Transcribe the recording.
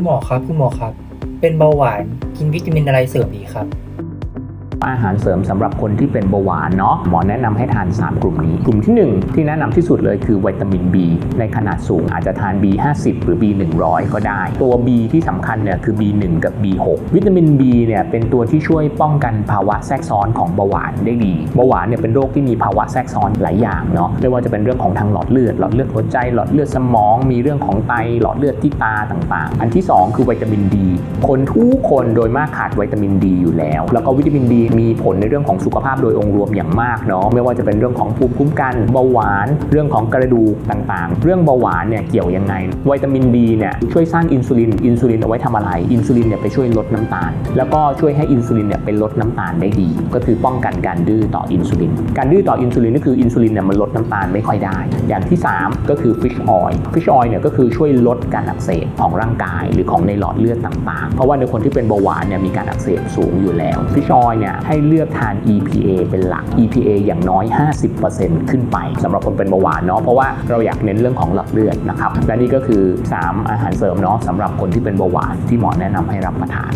คุณหมอครับ คุณหมอครับ เป็นเบาหวานกินวิตามินอะไรเสริมดีครับ อาหารเสริมสำหรับคนที่เป็นเบาหวานเนาะหมอแนะนำให้ทาน 3 กลุ่มนี้ กลุ่มที่ 1 ที่แนะนำที่สุดเลยคือวิตามิน B ในขนาดสูงอาจจะทาน B50 หรือ B100 ก็ได้ ตัว B ที่สำคัญเนี่ยคือ B1 กับ B6 วิตามิน B เนี่ยเป็นตัวที่ช่วยป้องกันภาวะแทรกซ้อนของเบาหวานได้ดีเบาหวานเนี่ยเป็นโรคที่มีภาวะแทรกซ้อนหลายอย่างเนาะไม่ว่าจะเป็นเรื่องของทางหลอดเลือดหลอดเลือดหัวใจหลอดเลือดสมอง มีเรื่องของไตหลอดเลือดที่ตาต่างๆ อันที่สองคือวิตามิน D คนทุกคนโดยมากขาดวิตามิน D อยู่แล้ว แล้วก็วิตามิน D มีผลในเรื่องของสุขภาพโดยองค์รวมอย่างมากเนาะไม่ว่าจะเป็นเรื่องของภูมิคุ้มกันเบาหวาน เรื่องของกระดูกต่างๆ เรื่องเบาหวานเนี่ยเกี่ยวยังไงวิตามิน D เนี่ยช่วยสร้างอินซูลินอินซูลินเอาไว้ทำอะไรอินซูลินเนี่ยไปช่วยลดน้ำตาล แล้วก็ช่วยให้อินซูลินเนี่ยเป็นลดน้ำตาลได้ดี ก็คือป้องกันการดื้อต่ออินซูลิน การดื้อต่ออินซูลินก็คืออินซูลินเนี่ยมันลดน้ำตาลไม่ค่อยได้ อย่างที่ 3 ก็คือฟิชออยล์ฟิชออยล์เนี่ยก็คือช่วยลดการอักเสบของร่างกายหรือของในหลอดเลือดต่างๆ เพราะว่าในคนที่เป็นเบาหวานเนี่ยมีการอักเสบสูงอยู่แล้วฟิชออยล์เนี่ยให้เลือกทาน EPA เป็นหลัก EPA อย่างน้อย 50%ขึ้นไปสำหรับคนเป็นเบาหวานเนาะเพราะว่าเราอยากเน้นเรื่องของหลอดเลือดนะครับและนี่ก็คือ 3 อาหารเสริมเนาะสำหรับคนที่เป็นเบาหวานที่หมอแนะนำให้รับประทาน